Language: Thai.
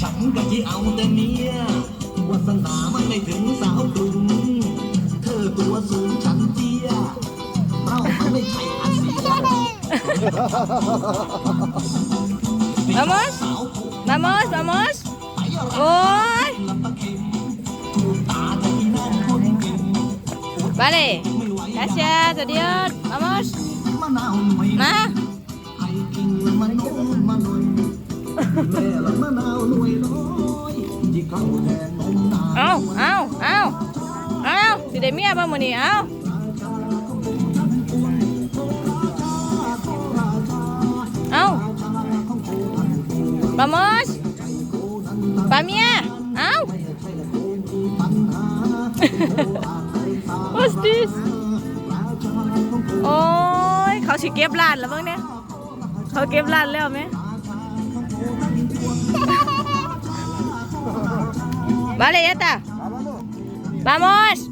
ฉันก็ที่เอาแต่เมียวาสนามันไม่ถึงสาวกรุง เธอตัวสูงฉันเตี้ยเรามันไม่ใช่อาเซีย Vamos สาวผู้ vamos vamos ไปรัก โอ้ย ลำปะเข็มถูกตาแต่ที่น้องคนเก่ง vale ไม่ไหว gracias adiós มาไอ้กิ่งมันโน้มมาหน่อยแม่ละมะนาวหน่วยน้อยที่เข้าแทนนมนาเอาเอาเอาเอาสิได้เมียบ่มื้อนี้เอาเอา vamos ปาเมียเอา What's this เขาสิเก็บร้านแล้วบ้างเนี่ยเขาเก็บร้านแล้วไหม Vale, ya está. Vamos.